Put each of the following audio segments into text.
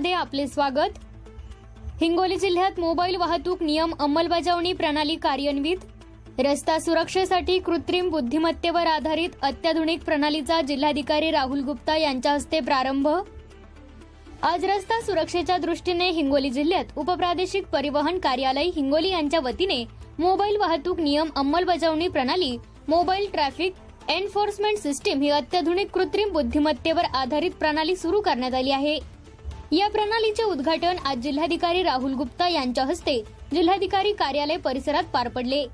मध्ये आपले स्वागत. हिंगोली जिल्ह्यात मोबाईल वाहतूक नियम अंमलबजावणी प्रणाली कार्यान्वित. रस्ता सुरक्षेसाठी कृत्रिम बुद्धिमत्तेवर आधारित अत्याधुनिक प्रणालीचा जिल्हाधिकारी राहुल गुप्ता यांच्या हस्ते प्रारंभ. आज रस्ता सुरक्षेच्या दृष्टीने हिंगोली जिल्ह्यात उपप्रादेशिक परिवहन कार्यालय हिंगोली यांच्या वतीने मोबाईल वाहतूक नियम अंमलबजावणी प्रणाली मोबाईल ट्रॅफिक एन्फोर्समेंट सिस्टीम ही अत्याधुनिक कृत्रिम बुद्धिमत्तेवर आधारित प्रणाली सुरू करण्यात आली आहे. या प्रणालीचे उद्घाटन आज जिल्हाधिकारी राहुल गुप्ता यांच्या हस्ते जिल्हाधिकारी कार्यालय परिसरात पार पडले.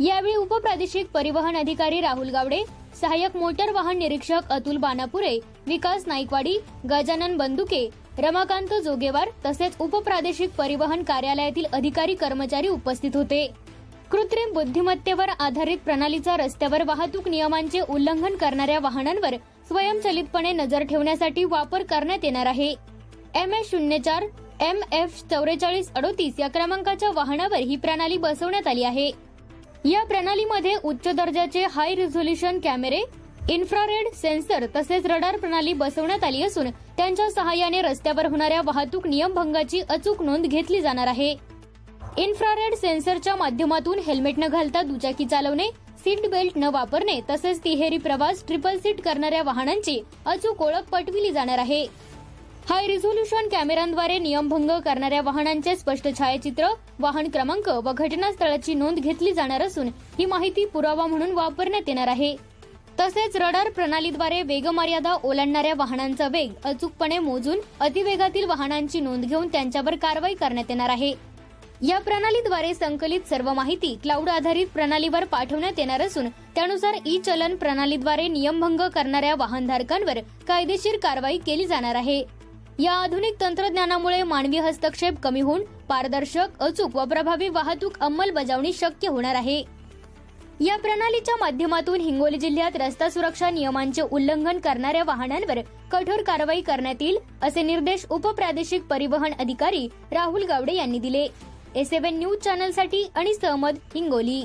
यावेळी उपप्रादेशिक परिवहन अधिकारी राहुल गावडे सहाय्यक मोटर वाहन निरीक्षक अतुल बानापुरे विकास नाईकवाडी गजानन बंदुके रमाकांत जोगेवार तसेच उपप्रादेशिक परिवहन कार्यालयातील अधिकारी कर्मचारी उपस्थित होते. कृत्रिम बुद्धिमत्तेवर आधारित प्रणालीचा रस्त्यावर वाहतूक नियमांचे उल्लंघन करणाऱ्या वाहनांवर स्वयंचलितपणे नजर ठेवण्यासाठी वापर करण्यात येणार आहे. एम एस शून्य चार एम एफ चौवेचाळीस अडोतीस या क्रमांकाच्या वाहनावर ही प्रणाली बसवण्यात आली आहे. या प्रणालीमध्ये उच्च दर्जाचे हाय रिझोल्युशन कॅमेरे इन्फ्रारेड सेन्सर तसेच रडार प्रणाली बसवण्यात आली असून त्यांच्या सहाय्याने रस्त्यावर होणाऱ्या वाहतूक नियमभंगाची अचूक नोंद घेतली जाणार आहे. इन्फ्रारेड सेन्सरच्या माध्यमातून हेल्मेट न घालता दुचाकी चालवणे सीट बेल्ट न वापरणे तसेच तिहेरी प्रवास ट्रिपल सीट करणाऱ्या वाहनांची अचूक ओळख पटविली जाणार आहे. हाय रिझोल्युशन कॅमेऱ्यांद्वारे नियमभंग करणाऱ्या वाहनांचे स्पष्ट छायाचित्र वाहन क्रमांक व घटनास्थळाची नोंद घेतली जाणार असून ही माहिती पुरावा म्हणून वापरण्यात येणार आहे. तसेच रडार प्रणालीद्वारे वेगमर्यादा ओलांडणाऱ्या वाहनांचा वेग अचूकपणे मोजून अतिवेगातील वाहनांची नोंद घेऊन त्यांच्यावर कारवाई करण्यात येणार आहे. या प्रणालीद्वारे संकलित सर्व माहिती क्लाउड आधारित प्रणालीवर पाठवण्यात येणार असून त्यानुसार ई चलन प्रणालीद्वारे नियमभंग करणाऱ्या वाहनधारकांवर कायदेशीर कारवाई केली जाणार आहे. या आधुनिक तंत्रज्ञानामुळे मानवी हस्तक्षेप कमी होऊन पारदर्शक अचूक व प्रभावी वाहतूक अंमलबजावणी शक्य होणार आहे. या प्रणालीच्या माध्यमातून हिंगोली जिल्ह्यात रस्ता सुरक्षा नियमांचे उल्लंघन करणाऱ्या वाहनांवर कठोर कारवाई करण्यात येईल असे निर्देश उपप्रादेशिक परिवहन अधिकारी राहुल गावडे यांनी दिले. एस न्यूज चॅनलसाठी आणि सहमत हिंगोली.